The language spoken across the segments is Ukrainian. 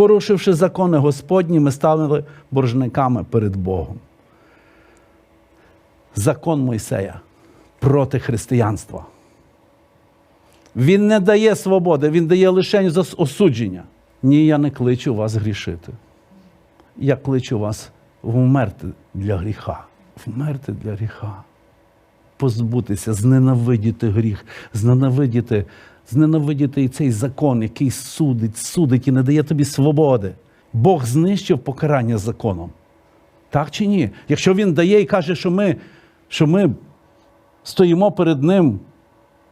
Порушивши закони Господні, ми стали боржниками перед Богом. Закон Мойсея проти християнства. Він не дає свободи, він дає лише осудження. Ні, я не кличу вас грішити. Я кличу вас вмерти для гріха. Вмерти для гріха. Позбутися, зненавидіти гріх, зненавидіти, зненавидіти і цей закон, який судить, судить і не дає тобі свободи. Бог знищив покарання законом. Так чи ні? Якщо він дає і каже, що ми, що ми стоїмо перед Ним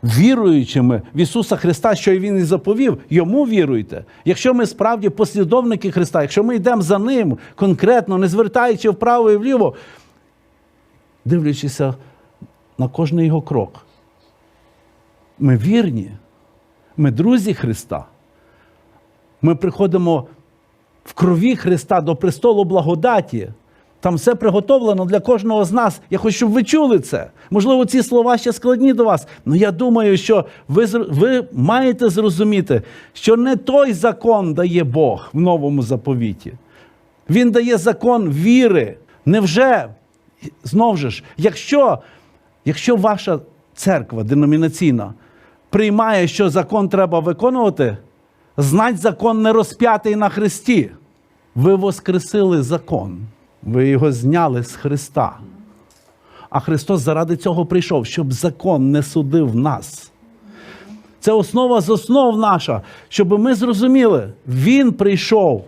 віруючими в Ісуса Христа, що і Він і заповів, йому віруйте. Якщо ми справді послідовники Христа, якщо ми йдемо за Ним конкретно, не звертаючи вправо і вліво, дивлячися на кожний його крок. Ми вірні, ми друзі Христа. Ми приходимо в крові Христа до престолу благодаті. Там все приготовлено для кожного з нас. Я хочу, щоб ви чули це. Можливо, ці слова ще складні до вас. Але я думаю, що ви, ви маєте зрозуміти, що не той закон дає Бог в новому заповіті. Він дає закон віри. Невже, знову ж, якщо, якщо ваша церква деномінаційна приймає, що закон треба виконувати, знать закон не розп'ятий на Христі. Ви воскресили закон, ви його зняли з Христа. А Христос заради цього прийшов, щоб закон не судив нас. Це основа з основ наша, щоб ми зрозуміли, Він прийшов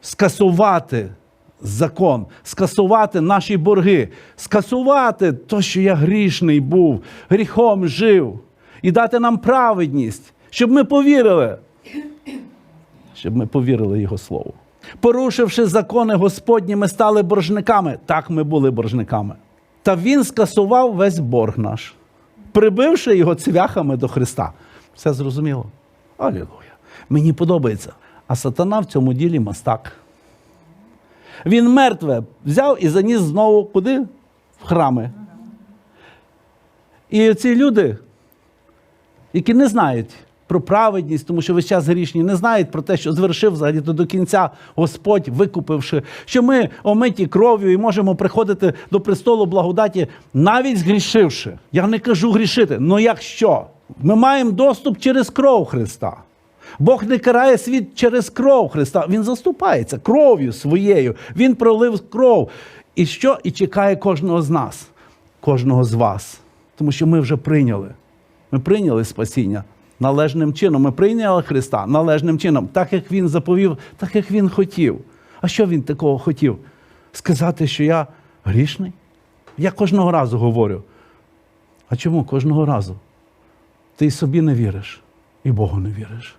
скасувати закон, скасувати наші борги, скасувати те, що я грішний був, гріхом жив, і дати нам праведність, щоб ми повірили, щоб ми повірили Його Слову. Порушивши закони Господні, ми стали боржниками. Так ми були боржниками. Та Він скасував весь борг наш, прибивши його цвяхами до Христа. Все зрозуміло? Алілуя. Мені подобається. А сатана в цьому ділі мастак. Він мертве взяв і заніс знову куди? В храми. І ці люди, які не знають про праведність, тому що весь час грішні, не знають про те, що звершив взагалі до кінця Господь, викупивши, що ми омиті кров'ю і можемо приходити до престолу благодаті, навіть згрішивши. Я не кажу грішити, але якщо ми маємо доступ через кров Христа. Бог не карає світ через кров Христа. Він заступається кров'ю своєю. Він пролив кров. І що? І чекає кожного з нас, кожного з вас. Тому що ми вже прийняли. Ми прийняли спасіння належним чином. Ми прийняли Христа належним чином, так як Він заповів, так як Він хотів. А що він такого хотів? Сказати, що я грішний? Я кожного разу говорю. А чому кожного разу? Ти собі не віриш, і Богу не віриш.